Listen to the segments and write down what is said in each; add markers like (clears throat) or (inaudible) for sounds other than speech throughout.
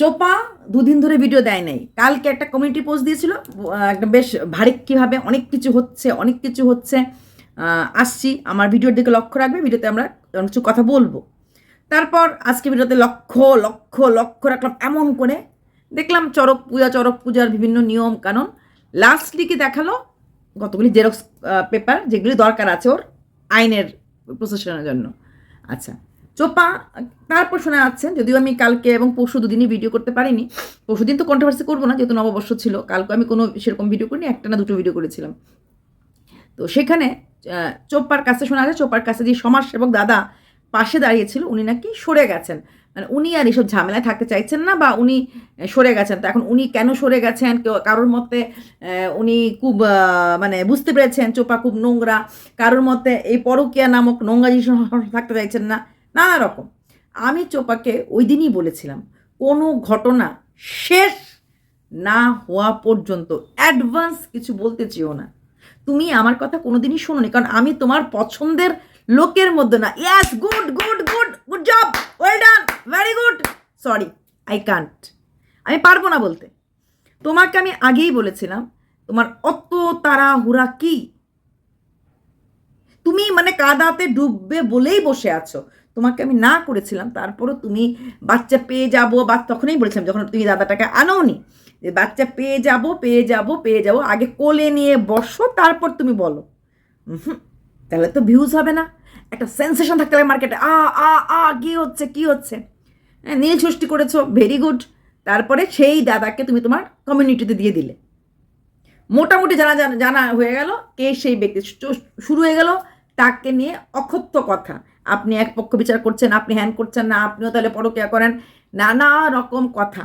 চোপা দুদিন ধরে ভিডিও দেয় নাই। কালকে একটা কমিউনিটি পোস্ট দিয়েছিল একটা বেশ ভারিক্কিভাবে অনেক কিছু হচ্ছে, অনেক কিছু হচ্ছে। আসছি, আমার ভিডিওর দিকে লক্ষ্য রাখবে ভিডিওতে আমরা অনেক কিছু কথা বলব। তারপর আজকে ভিডিওতে লক্ষ্য লক্ষ্য লক্ষ্য রাখলাম এমন করে। দেখলাম চরক পূজা চরক পূজার বিভিন্ন নিয়ম কানুন। লাস্টলি কি দেখাল? কতগুলি জেরক্স পেপার যেগুলি দরকার আছে ওর, আইনের প্রসেশনের জন্য। আচ্ছা। চোপা তারপর শোনা যাচ্ছে যদিও আমি কালকে এবং পরশু দুদিনই ভিডিও করতে পারিনি পরশু দিন তো কন্ট্রোভার্সি করব না যেহেতু নববর্ষ ছিল কালকে আমি কোনো সেরকম ভিডিও করিনি একটা না দুটো ভিডিও করেছিলাম। তো সেখানে আহ, চোপ্পার কাছে শোনা যায় চোপ্পার কাছে যে সমাজ সমাজসেবক দাদা পাশে দাঁড়িয়েছিল উনি নাকি সরে গেছেন। মানে উনি আর এসব ঝামেলায় থাকতে চাইছেন না বা উনি সরে গেছেন। তো এখন উনি কেন সরে গেছেন? কেউ কারোর মতে উনি খুব মানে বুঝতে পেরেছেন চোপা খুব নোংরা। কারোর মতে এই পরকিয়া নামক নোংরা জিনিস থাকতে চাইছেন না। নানা রকম। আমি চোপাকে ওই দিনই বলেছিলাম, কোনো ঘটনা শেষ না হওয়া পর্যন্ত অ্যাডভান্স কিছু বলতে চেও না। তুমি আমার কথা কোনো কোনোদিনই শোনোনি, কারণ আমি তোমার পছন্দের লোকের মধ্যে না। Yes good good good good job well done very good sorry I can't আমি পারব না বলতে। তোমাকে আমি আগেই বলেছিলাম, তোমার অত তাড়াহুড়া কি? তুমি মানে কাদাতে ডুববে বলেই বসে আছো। তোমাকে আমি না করেছিলাম, তারপরও তুমি বাচ্চা পেয়ে যাব বা তখনই বলেছিলাম, যখন তুমি দাদাটাকে আনোনি, যে বাচ্চা পেয়ে যাব পেয়ে যাব পেয়ে যাব, আগে কোলে নিয়ে বসো, তারপর তুমি বলো। হুম তাহলে তো ভিউজ হবে না। একটা সেন্সেশন থাকতে হবে মার্কেটে আ আ আ, কি হচ্ছে কি হচ্ছে? হ্যাঁ নীল সৃষ্টি করেছ ভেরি গুড তারপরে সেই দাদাকে তুমি তোমার কমিউনিটিতে দিয়ে দিলে। মোটামুটি জানা, জানা- হয়ে গেল কে সেই ব্যক্তি শুরু হয়ে গেল, তাকে নিয়ে অক্ষত্য কথা। আপনি এক পক্ষ বিচার করছেন, আপনি হ্যান করছেন না, আপনিও তাহলে পরকিয়া করেন। নানা রকম কথা।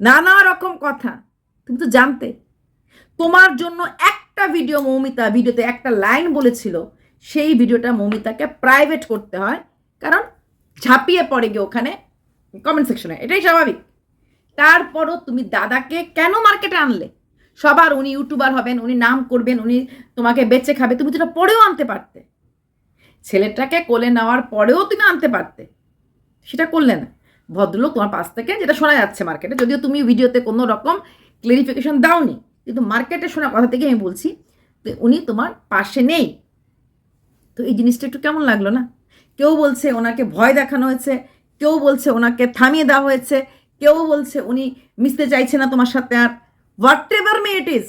নানা রকম কথা। তুমি তো জানতে। তোমার জন্য একটা ভিডিও মৌমিতা ভিডিওতে একটা লাইন বলেছিল, সেই ভিডিওটা মৌমিতাকে প্রাইভেট করতে হয়, কারণ ঝাঁপিয়ে পড়ে গিয়ে ওখানে কমেন্ট সেকশনে এটাই স্বাভাবিক। তারপরও তুমি দাদাকে কেন মার্কেটে আনলে? সবার, উনি ইউটিউবার হবেন, উনি নাম করবেন, উনি তোমাকে বেচে খাবে, তুমি যেটা পরেও আনতে পারতে। ছেলেটাকে কোলে নেওয়ার পরেও তুমি আনতে পারতে। সেটা করলে না। ভদ্রলোক তোমার পাশ থেকে যেটা শোনা যাচ্ছে মার্কেটে, যদিও তুমি ভিডিওতে কোনো রকম ক্লিয়ারিফিকেশন দাওনি, কিন্তু মার্কেটে শোনা কথা থেকে আমি বলছি উনি তোমার পাশে নেই। তো এই জিনিসটা একটু কেমন লাগল না? কেউ বলছে ওনাকে ভয় দেখানো হয়েছে, কেউ বলছে ওনাকে থামিয়ে দেওয়া হয়েছে, কেউ বলছে উনি মিশতে চাইছে না তোমার সাথে আর। Whatever may it is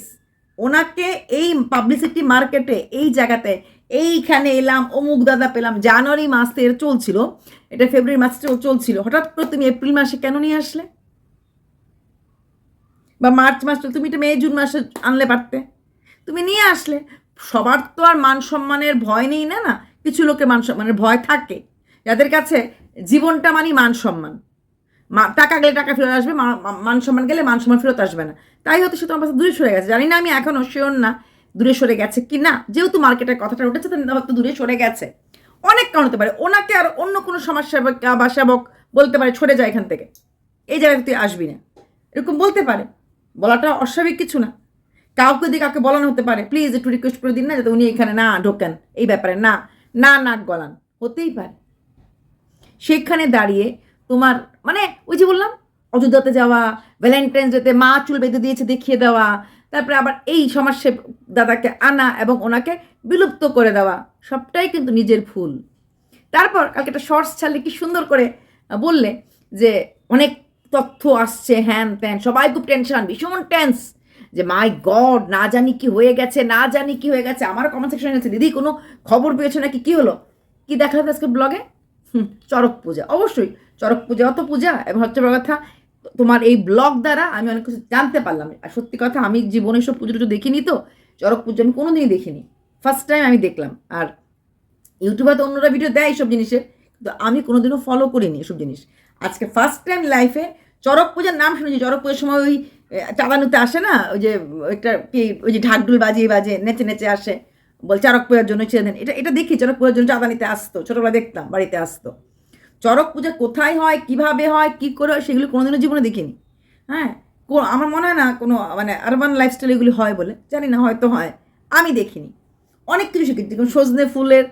ওনাকে এই পাবলিসিটি মার্কেটে এই জায়গাতে এইখানে এলাম, অমুক দাদা পেলাম। জানুয়ারি মাস এটা চলছিল, এটা ফেব্রুয়ারি মাস চলছিল। হঠাৎ করে তুমি এপ্রিল মাসে কেন নিয়ে আসলে? বা মার্চ মাস তুমি এটা মে, জুন মাসে আনলে পারতে। তুমি নিয়ে আসলে। সবার তো আর মান সম্মানের ভয় নেই না না? কিছু লোকের মান সম্মানের ভয় থাকে। যাদের কাছে জীবনটা মানি মান সম্মান। টাকা গেলে টাকা ফেরত আসবে মান সম্মান গেলে মান সম্মান ফেরত আসবে না। তাই হয়তো সে তোমার কাছে দূরে সরে গেছে। জানি না আমি এখনও শিওর না। দূরে সরে গেছে কি না যেহেতু মার্কেটের কথাটা উঠেছে হয়তো দূরে সরে গেছে। অনেক কারণ হতে পারে। ওনাকে আর অন্য কোনো সমাজসেবক বা সেবক বলতে পারে, সরে যায় এখান থেকে। এই জায়গায় তুই আসবি না। এরকম বলতে পারে। বলাটা অস্বাভাবিক কিছু না। কাউকে দিয়ে কাউকে বলানো হতে পারে। প্লিজ একটু রিকোয়েস্ট করে দিন না, যাতে উনি এখানে না ঢোকেন। এই ব্যাপারে না না নাক গলান। হতেই পারে। সেখানে দাঁড়িয়ে তোমার মানে ওই যে বললাম, অযোধ্যাতে যাওয়া ভ্যালেন্টাইন্স ডেতে মা চুল বেঁধে দিয়েছে, দেখিয়ে দেওয়া তারপরে আবার এই সমাজসেব দাদাকে আনা এবং ওনাকে বিলুপ্ত করে দেওয়া, সবটাই কিন্তু নিজের ভুল। তারপর কালকে একটা শর্টস ছাড়লে কি সুন্দর করে বললে যে অনেক তথ্য আসছে, হ্যান ত্যান, সবাই খুব টেনশন ভীষণ টেন্স যে মাই গড না জানি কি হয়ে গেছে, না জানি কি হয়ে গেছে, আমার কমেন্ট সেকশনে গেছে দিদি কোনো খবর পেয়েছ নাকি, কি হলো? কি দেখালে আজকে ব্লগে চরক পূজা, অবশ্যই চরক পূজা, অত পূজা এবং হচ্ছে কথা তোমার এই ব্লগ দ্বারা আমি অনেক কিছু জানতে পারলাম। আর সত্যি কথা, আমি জীবনে সব পুজো টুজো দেখিনি তো চরক পুজো আমি কোনোদিনই দেখিনি। ফার্স্ট টাইম আমি দেখলাম। আর ইউটিউবে তো অন্যরা ভিডিও দেয় এইসব জিনিসের, কিন্তু আমি কোনোদিনও ফলো করিনি এসব জিনিস। আজকে ফার্স্ট টাইম লাইফে চরক পূজার নাম শুনেছি। চরক পূজার সময় ওই চাঁদানুতে আসে না? ওই যে, একটা ওই যে ঢাকডুল বাজিয়ে বাজে, নেচে নেচে আসে। বল চরক পূজার জন্য ছেড়ে দেন। এটা এটা দেখি চরক পূজার জন্য চাঁদা নিতে আসতো। ছোটোবেলা দেখতাম, বাড়িতে আসতো। চড়ক পূজা কোথায় হয়, কীভাবে হয়, কি করে হয়, সেগুলো কোনোদিনও জীবনে দেখিনি। হ্যাঁ আমার মনে হয় না কোনো মানে আরবান লাইফস্টাইল এগুলি হয় বলে। জানি না, হয়তো হয়। আমি দেখিনি। অনেক কিছু শিখেছি। যেমন সজনে ফুলের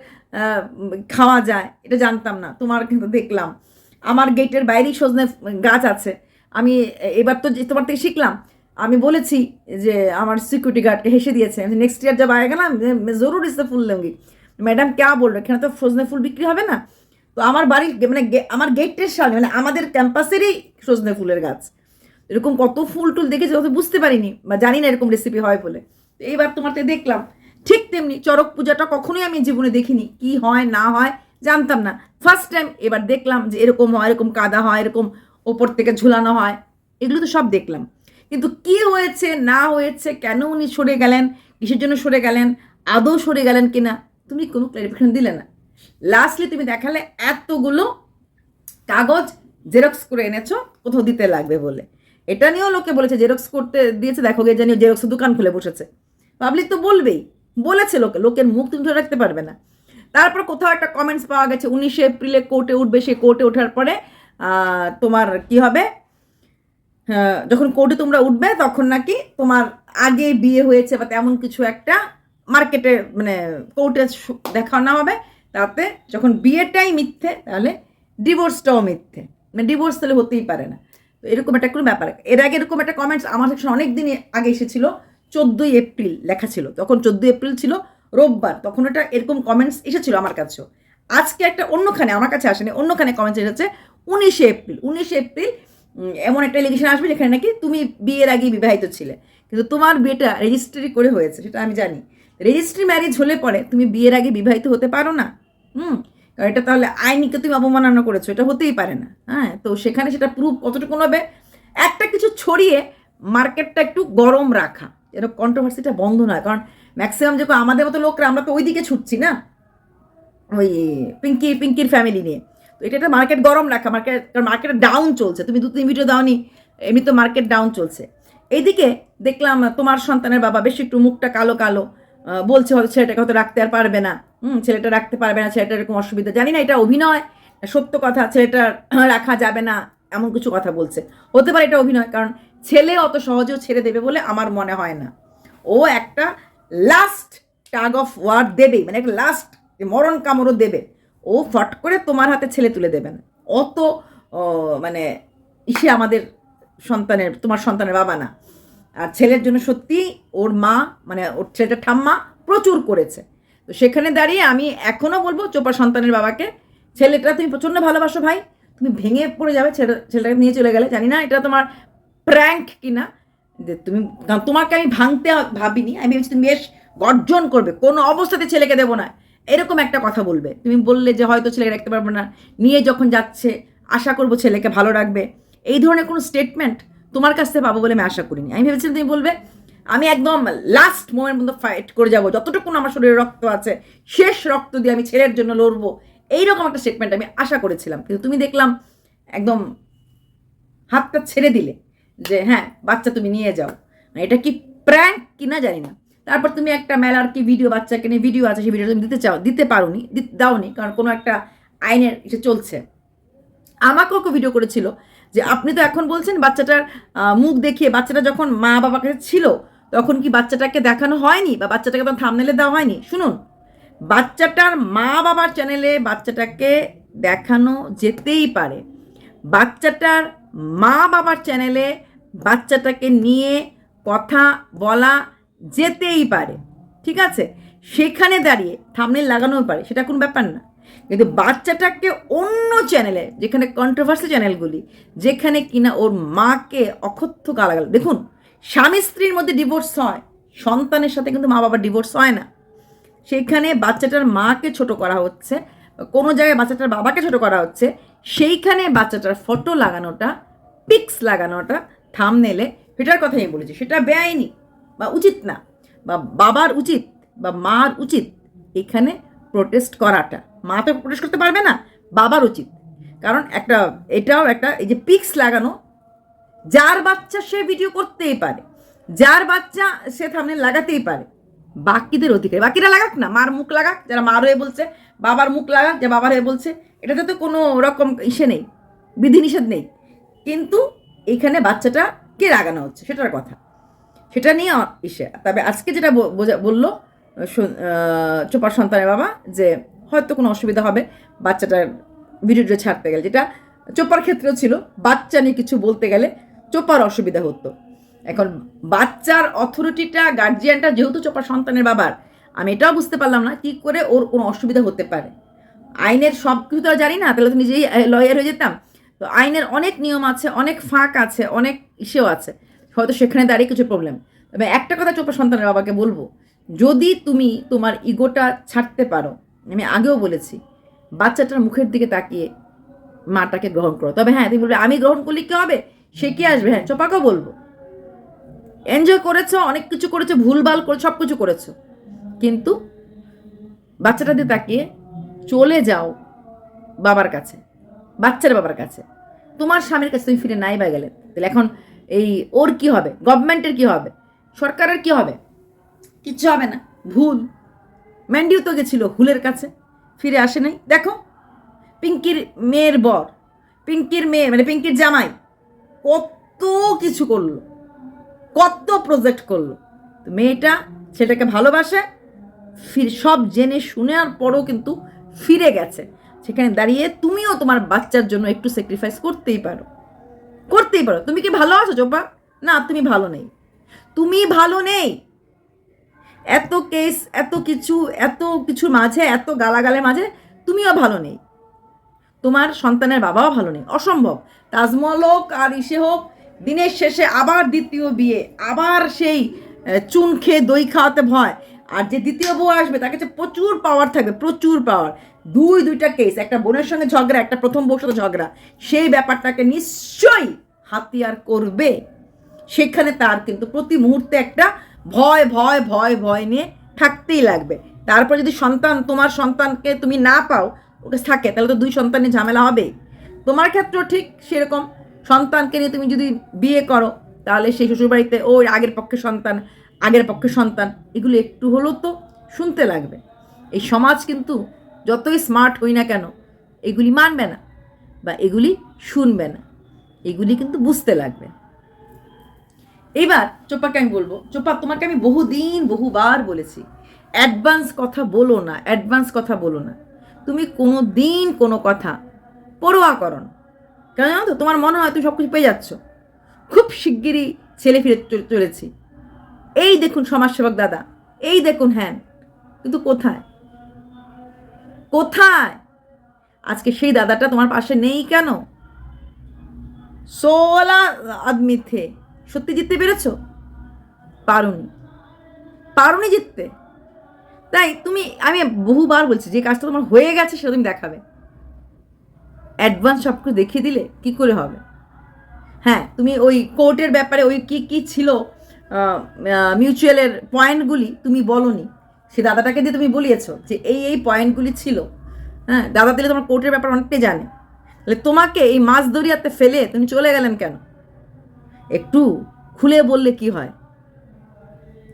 খাওয়া যায়, এটা জানতাম না। তোমার কিন্তু দেখলাম। আমার গেটের বাইরেই সজনে গাছ আছে। আমি এবার তো তোমার থেকে শিখলাম। আমি বলেছি যে, আমার সিকিউরিটি গার্ডকে হেসে দিয়েছে। আমি নেক্সট ইয়ার যা বাইরে গেলাম জরুর ইসে ফুল লেঙ্গি ম্যাডাম কে বলল এখানে তো সজনে ফুল বিক্রি হবে না? তো আমার বাড়ির মানে আমার গেটের সামনে মানে আমাদের ক্যাম্পাসেরই সজনে ফুলের গাছ। এরকম কত ফুল টুল দেখেছি অত বুঝতে পারিনি বা জানি না এরকম রেসিপি হয় বলে। তো এইবার তোমার দেখলাম, ঠিক তেমনি চড়ক পূজাটা কখনোই আমি জীবনে দেখিনি, কি হয়, না হয় জানতাম না। ফার্স্ট টাইম এবার দেখলাম যে এরকম হয়, এরকম কাদা হয়, এরকম ওপর থেকে ঝুলানো হয়, এগুলো তো সব দেখলাম। কিন্তু কি হয়েছে, না হয়েছে, কেন উনি সরে গেলেন, কিসের জন্য সরে গেলেন, আদৌ সরে গেলেন কিনা, তুমি কোনো ক্লারিফিকেশন দিলে না। লাস্টলি তুমি দেখালে এতগুলো কাগজ জেরক্স করে এনেছো, কোথাও দিতে লাগবে বলে। এটা নিয়েও লোকে বলেছে জেরক্স করতে দিয়েছে, দেখো গে জানি জেরক্স দোকান খুলে বসেছে। পাবলিক তো বলবেই, বলেছে লোকে, লোকের মুখ তুমি ধরে রাখতে পারবে না। তারপর কোথাও একটা কমেন্টস পাওয়া গেছে, উনিশে এপ্রিলে কোর্টে উঠবে, সে কোর্টে ওঠার পরে তোমার কি হবে? যখন কোর্টে তোমরা উঠবে, তখন নাকি তোমার আগে বিয়ে হয়েছে বা তেমন কিছু একটা মার্কেটে মানে কোর্টে দেখানো হবে। তাতে যখন বিয়েটাই মিথ্যে, তাহলে ডিভোর্সটাও মিথ্যে। মানে ডিভোর্স তাহলে হতেই পারে না। তো এরকম একটা কোনো ব্যাপার। এর আগে এরকম একটা কমেন্টস আমার সেকশন অনেক দিন আগে এসেছিল, চোদ্দোই এপ্রিল লেখা ছিল। তখন চোদ্দোই এপ্রিল ছিল, রোববার। তখন এটা এরকম কমেন্টস এসেছিল আমার কাছেও। আজকে একটা অন্যখানে, আমার কাছে আসেনি, অন্যখানে কমেন্টস এসেছে, উনিশে এপ্রিল। উনিশে এপ্রিল এমন একটা এলিগেশন আসবে যেখানে নাকি তুমি বিয়ের আগেই বিবাহিত ছিলে। কিন্তু তোমার বিয়েটা রেজিস্ট্রি করে হয়েছে, সেটা আমি জানি। রেজিস্ট্রি ম্যারেজ হলে পরে তুমি বিয়ের আগে বিবাহিত হতে পারো না। হুম কারণ এটা তাহলে আইনিকে তুমি অবমাননা করেছ, এটা হতেই পারে না। হ্যাঁ তো সেখানে সেটা প্রুফ কতটুকু হবে? একটা কিছু ছড়িয়ে মার্কেটটা একটু গরম রাখা, যেন কন্ট্রোভার্সিটা বন্ধ নয় কারণ ম্যাক্সিমাম যে আমাদের মতো লোকরা, আমরা তো ওই দিকে ছুটছি না? ওই পিঙ্কি, পিঙ্কির ফ্যামিলি নিয়ে। তো এটা একটা মার্কেট গরম রাখা মার্কেট কারণ মার্কেটে ডাউন চলছে। তুমি দু তিন ভিডিও দাওনি এমনি তো মার্কেট ডাউন চলছে। এইদিকে দেখলাম তোমার সন্তানের বাবা বেশ একটু মুখটা কালো কালো বলছে হয়তো ছেলেটাকে হয়তো রাখতে আর পারবে না। হুম, ছেলেটা রাখতে পারবে না, ছেলেটার এরকম অসুবিধা। জানি না, এটা অভিনয় সত্য কথা, ছেলেটা (clears throat) রাখা যাবে না, এমন কিছু কথা বলছে। হতে পারে এটা অভিনয়, কারণ ছেলে অত সহজেও ছেড়ে দেবে বলে আমার মনে হয় না। ও একটা লাস্ট টাগ অফ ওয়ার দেবে মানে একটা লাস্ট মরণ কামড়ও দেবে। ও ফট করে তোমার হাতে ছেলে তুলে দেবে না। অত মানে ইসে আমাদের সন্তানের, তোমার সন্তানের বাবা না। আর ছেলের জন্য সত্যি ওর মা মানে ওর ছেলেটা ঠাম্মা প্রচুর করেছে। তো সেখানে দাঁড়িয়ে আমি এখনও বলব চোপা সন্তানের বাবাকে, ছেলেটা তুমি প্রচণ্ড ভালোবাসো ভাই, তুমি ভেঙে পড়ে যাবে, ছেলে ছেলেটাকে নিয়ে চলে গেলে, জানি না এটা তোমার প্র্যাঙ্ক কিনা। যে তুমি তোমাকে আমি ভাঙতে ভাবিনি, আমি ভেবেছি তুমি বেশ গর্জন করবে, কোনো অবস্থাতে ছেলেকে দেবো না। এরকম একটা কথা বলবে। তুমি বললে যে হয়তো ছেলেকে রাখতে পারবে না, নিয়ে যখন যাচ্ছে, আশা করব ছেলেকে ভালো রাখবে। এই ধরনের কোনো স্টেটমেন্ট তোমার কাছ থেকে পাবো বলে আমি আশা করিনি। আমি ভেবেছিলাম তুমি বলবে, আমি একদম লাস্ট মোমেন্ট মধ্যে ফাইট করে যাব। যতটুকু আমার শরীরে রক্ত আছে, শেষ রক্ত দিয়ে আমি ছেলের জন্য লড়বো। এইরকম একটা স্টেটমেন্ট আমি আশা করেছিলাম। কিন্তু তুমি দেখলাম, একদম হাতটা ছেড়ে দিলে যে হ্যাঁ বাচ্চা তুমি নিয়ে যাও। এটা কি প্র্যাঙ্ক কিনা জানি না। তারপর তুমি একটা মেলার কি ভিডিও বাচ্চাকে নিয়ে ভিডিও আছে, সেই ভিডিও তুমি দিতে চাও, দিতে পারোনি দাওনি, কারণ কোনো একটা আইনের এটা চলছে। আমাকেও ভিডিও করেছিল। যে আপনি তো এখন বলছেন বাচ্চাটার মুখ দেখিয়ে বাচ্চাটা যখন মা বাবার কাছে ছিল, তখন কি বাচ্চাটাকে দেখানো হয়নি বা বাচ্চাটাকে তখন থামনেলে দেওয়া হয়নি? শুনুন, বাচ্চাটার মা বাবার চ্যানেলে বাচ্চাটাকে দেখানো যেতেই পারে। বাচ্চাটার মা বাবার চ্যানেলে বাচ্চাটাকে নিয়ে কথা বলা যেতেই পারে। ঠিক আছে? সেখানে দাঁড়িয়ে থামনেল লাগানোও পারে। সেটা কোনো ব্যাপার না। কিন্তু বাচ্চাটাকে অন্য চ্যানেলে, যেখানে কন্ট্রোভার্সি চ্যানেলগুলি, যেখানে কিনা ওর মাকে অকথ্য গালাগাল, দেখুন, স্বামী স্ত্রীর মধ্যে ডিভোর্স হয়, সন্তানের সাথে কিন্তু মা বাবার ডিভোর্স হয় না। সেইখানে বাচ্চাটার মাকে ছোট করা হচ্ছে, কোনো জায়গায় বাচ্চাটার বাবাকে ছোট করা হচ্ছে, সেইখানে বাচ্চাটার ফটো লাগানোটা পিক্স লাগানোটা থামনেলে সেটার কথা আমি বলেছি, সেটা বেআইনি বা উচিত না, বা বাবার উচিত, বা মার উচিত, এখানে প্রোটেস্ট করাটা। মা তো প্রোটেস্ট করতে পারবে না, বাবার উচিত। কারণ একটা, এটাও একটা, এই যে পিক্স লাগানো, যার বাচ্চা সে ভিডিও করতেই পারে, যার বাচ্চা সে থামনে লাগাতেই পারে, বাকিদের অধিকার। বাকিরা লাগাক না, মার মুখ লাগাক, যারা মার হয়ে বলছে, বাবার মুখ লাগাক, যে বাবার হয়ে বলছে, এটাতে তো কোনো রকম ইসে নেই, বিধিনিষেধ নেই। কিন্তু এখানে বাচ্চাটা কে লাগানো হচ্ছে, সেটার কথা। সেটা নিয়ে ইসে। তবে আজকে যেটা বলল চোপার সন্তানের বাবা যে হয়তো কোনো অসুবিধা হবে, বাচ্চাটার ভিডিওটা ছাড়তে গেলে। যেটা চোপার ক্ষেত্রেও ছিল, বাচ্চা নিয়ে কিছু বলতে গেলে চোপার অসুবিধা হতো। এখন বাচ্চার অথরিটিটা গার্জিয়ানটা যেহেতু চোপার সন্তানের বাবার, আমি এটাও বুঝতে পারলাম না কি করে ওর কোনো অসুবিধা হতে পারে। আইনের সব কিছু তো জানি না, তাহলে তো নিজেই লয়ার হয়ে যেতাম। তো আইনের অনেক নিয়ম আছে, অনেক ফাঁক আছে, অনেক ইসেও আছে। হয়তো সেখানে দাঁড়িয়ে কিছু প্রবলেম তবে একটা কথা চোপা সন্তানের বাবাকে বলব, যদি তুমি তোমার ইগোটা ছাড়তে পারো আমি আগেও বলেছি, বাচ্চাটার মুখের দিকে তাকিয়ে মাটাকে গ্রহণ করো। তবে হ্যাঁ তুমি বলবে, আমি গ্রহণ করলে কি হবে? সে কি আসবে? হ্যাঁ চোপাকেও বলব। এনজয় করেছ, অনেক কিছু করেছ, ভুলভাল করে, সব কিছু করেছ। কিন্তু বাচ্চাটা দিয়ে তাকিয়ে চলে যাও বাবার কাছে, বাচ্চার বাবার কাছে। তোমার স্বামীর কাছে তুমি ফিরে নাই বা গেলে। তাহলে এখন এই ওর কি হবে? গভর্নমেন্টের কি হবে? সরকারের কি হবে? কিচ্ছু হবে না। ভুল। ম্যান্ডিও তো গেছিল হুলের কাছে, ফিরে আসে নাই। দেখো, পিঙ্কির মেয়ের বর, পিঙ্কির মেয়ে মানে পিঙ্কির জামাই, কত কিছু করল, কত প্রজেক্ট করল। তো মেয়েটা সেটাকে ভালোবাসে, ফির সব জেনে শুনে আর পরও কিন্তু ফিরে গেছে। সেখানে দাঁড়িয়ে তুমিও তোমার বাচ্চার জন্য একটু স্যাক্রিফাইস করতেই পারো। করতেই পারো। তুমি কি ভালো আছো চোপা না, তুমি ভালো নেই। তুমি ভালো নেই। এত কেস এত কিছু, এত কিছুর মাঝে, এত গালাগালের মাঝে তুমিও ভালো নেই। তোমার সন্তানের বাবাও ভালো নেই। অসম্ভব। তাজমহল হোক আর ইসে হোক, দিনের শেষে আবার দ্বিতীয় বিয়ে, আবার সেই চুন খেয়ে দই খাওয়াতে ভয়। আর যে দ্বিতীয় বউ আসবে, তার কাছে প্রচুর পাওয়ার থাকবে, প্রচুর পাওয়ার দুই, দুইটা কেস একটা বোনের সঙ্গে ঝগড়া, একটা প্রথম বউর সাথে ঝগড়া। সেই ব্যাপারটাকে নিশ্চয়ই হাতিয়ার করবে। সেখানে তার কিন্তু প্রতি মুহূর্তে একটা ভয় ভয় ভয় ভয় নিয়ে থাকতেই লাগবে। তারপর যদি সন্তান, তোমার সন্তানকে তুমি না পাও, ওকে থাকে, তাহলে তো দুই সন্তানের ঝামেলা হবেই। তোমার ক্ষেত্রেও ঠিক সেরকম। সন্তানকে নিয়ে তুমি যদি বিয়ে করো, তাহলে সেই শ্বশুরবাড়িতে ওই আগের পক্ষে সন্তান, আগের পক্ষে সন্তান। এগুলো একটু হলেও তো শুনতে লাগবে। এই সমাজ কিন্তু যতই স্মার্ট হই না কেন, এগুলি মানবে না বা এগুলি শুনবে না। এগুলি কিন্তু বুঝতে লাগবে। এবার চোপাকে আমি বলব, চোপা তোমাকে আমি বহুদিন, বহুবার বলেছি অ্যাডভান্স কথা বলো না অ্যাডভান্স কথা বলো না। তুমি কোনো দিন কোনো কথা পরোয়া করো না। কেন জানো তো? তোমার মনে হয় তুমি সব কিছু পেয়ে যাচ্ছ। খুব শিগগিরই ছেলে ফিরে চলে- চলেছি। এই দেখুন সমাজসেবক দাদা, এই দেখুন হ্যান, কিন্তু কোথায়? কোথায়? আজকে সেই দাদাটা তোমার পাশে নেই কেন? সোলা আদমি থে সত্যি জিততে পেরেছ? পারুনি। পারুনি জিততে। তাই তুমি, আমি বহুবার বলছি, যে কাজটা তোমার হয়ে গেছে সেটা তুমি দেখাবে। অ্যাডভান্স সব কিছু দেখিয়ে দিলে কি করে হবে? হ্যাঁ তুমি ওই কোর্টের ব্যাপারে ওই কি কি ছিল মিউচুয়ালের পয়েন্টগুলি তুমি বলনি। সে দাদাটাকে দিয়ে তুমি বলিয়েছো যে এই এই পয়েন্টগুলি ছিল। হ্যাঁ দাদা দিলে তোমার কোর্টের ব্যাপার অনেকটাই জানে। তাহলে তোমাকে এই মাছ দরিয়াতে ফেলে তুমি চলে গেলেন কেন? একটু খুলে বললে কি হয়?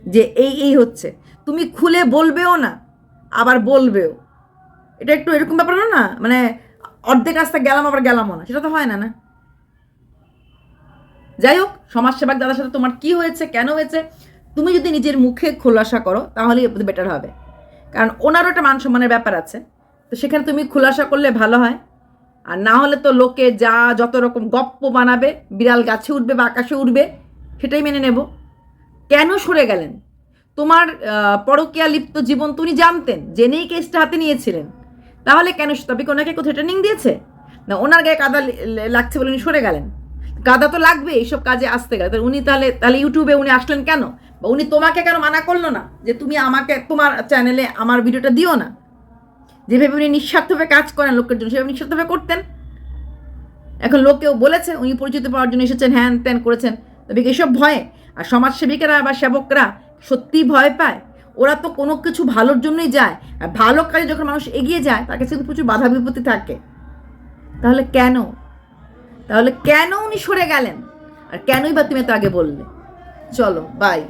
যে এই এই হচ্ছে। তুমি খুলে বলবেও না, আবার বলবেও। এটা একটু এরকম ব্যাপার না না? মানে অর্ধেক রাস্তা গেলাম, আবার গেলামও না। সেটা তো হয় না না? যাই হোক, সমাজসেবক দাদার সাথে তোমার কি হয়েছে, কেন হয়েছে, তুমি যদি নিজের মুখে খোলাসা করো, তাহলেই বেটার হবে। কারণ ওনারও একটা মান সম্মানের ব্যাপার আছে। তো সেখানে তুমি খোলাসা করলে ভালো হয়। আর না হলে তো লোকে যা যত রকম গপ্প বানাবে, বিড়াল গাছে উঠবে বা আকাশে উঠবে, সেটাই মেনে নেব। কেন সরে গেলেন? তোমার পরকীয়া লিপ্ত জীবন তো উনি জানতেন, জেনেই কেসটা হাতে নিয়েছিলেন। তাহলে কেন তবে কি ওনাকে কোথাও ট্রেনিং দিয়েছে? না, ওনার গায়ে কাদা লাগছে বলে উনি সরে গেলেন। কাদা তো লাগবে, এইসব কাজে আসতে গেলে। তাহলে উনি তাহলে তাহলে ইউটিউবে উনি আসলেন কেন? বা উনি তোমাকে কেন মানা করল না? যে তুমি আমাকে, তোমার চ্যানেলে আমার ভিডিওটা দিও না? যেভাবে উনি নিঃস্বার্থভাবে কাজ করেন লোকের জন্য, সেভাবে নিঃস্বার্থভাবে করতেন। এখন লোকেও বলেছে, উনি পরিচিত পাওয়ার জন্য এসেছেন, হ্যান ত্যান করেছেন। তবে এসব ভয়ে? আর সমাজসেবিকেরা বা সেবকরা সত্যিই ভয় পায়? ওরা তো কোনো কিছু ভালোর জন্যই যায়। আর ভালো কাজে যখন মানুষ এগিয়ে যায় তার কাছে প্রচুর বাধা বিপত্তি থাকে। তাহলে কেন? তাহলে কেন উনি সরে গেলেন? আর কেনই বা তুমি তো আগে বললে? চলো বাই